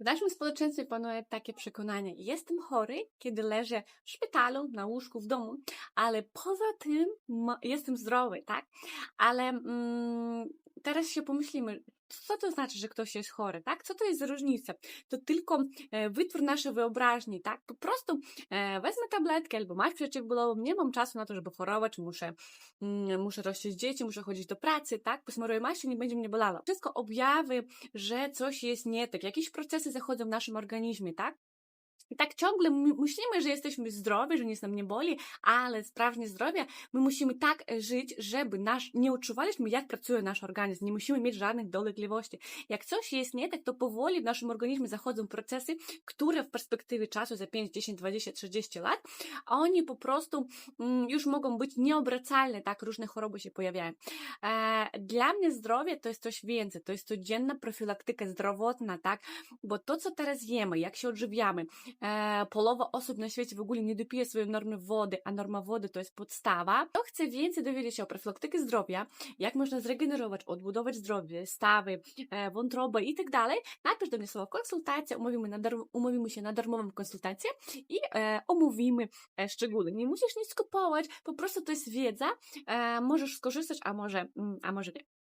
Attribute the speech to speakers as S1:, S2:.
S1: W naszym społeczeństwie panuje takie przekonanie: jestem chory, kiedy leżę w szpitalu, na łóżku, w domu, ale poza tym jestem zdrowy, tak? Ale mm, teraz się pomyślimy, co to znaczy, że ktoś jest chory, tak? Co to jest za różnica? To tylko e, wytwór naszej wyobraźni, tak? Po prostu e, wezmę tabletkę albo maść przeciwbólową, nie mam czasu na to, żeby chorować, muszę, mm, muszę rościć dzieci, muszę chodzić do pracy, tak? Posmaruję maść i nie będzie mnie bolało. Wszystko objawy, że coś jest nie tak, jakieś procesy zachodzą w naszym organizmie, tak? I tak ciągle my myślimy, że jesteśmy zdrowi, że nic nam nie boli, ale sprawnie zdrowia, my musimy tak e, żyć, żeby nasz, nie odczuwaliśmy, jak pracuje nasz organizm. Nie musimy mieć żadnych dolegliwości. Jak coś jest nie tak, to powoli w naszym organizmie zachodzą procesy, które w perspektywie czasu za 5, 10, 20, 30 lat, oni po prostu mm, już mogą być nieobracalne, tak? Różne choroby się pojawiają. E, dla mnie zdrowie to jest coś więcej, to jest codzienna profilaktyka zdrowotna, tak? Bo to, co teraz wiemy, jak się odżywiamy, połowa osób na świecie w ogóle nie dopije swojej normy wody, a norma wody to jest podstawa. Kto chce więcej dowiedzieć się o profilaktyce zdrowia, jak można zregenerować, odbudować zdrowie, stawy, e, wątrobę i tak dalej, napisz do mnie słowo konsultacja, umówimy, na umówimy się na darmową konsultację i e, omówimy e, szczegóły. Nie musisz nic kupować, po prostu to jest wiedza, e, możesz skorzystać, a może, mm, a może nie.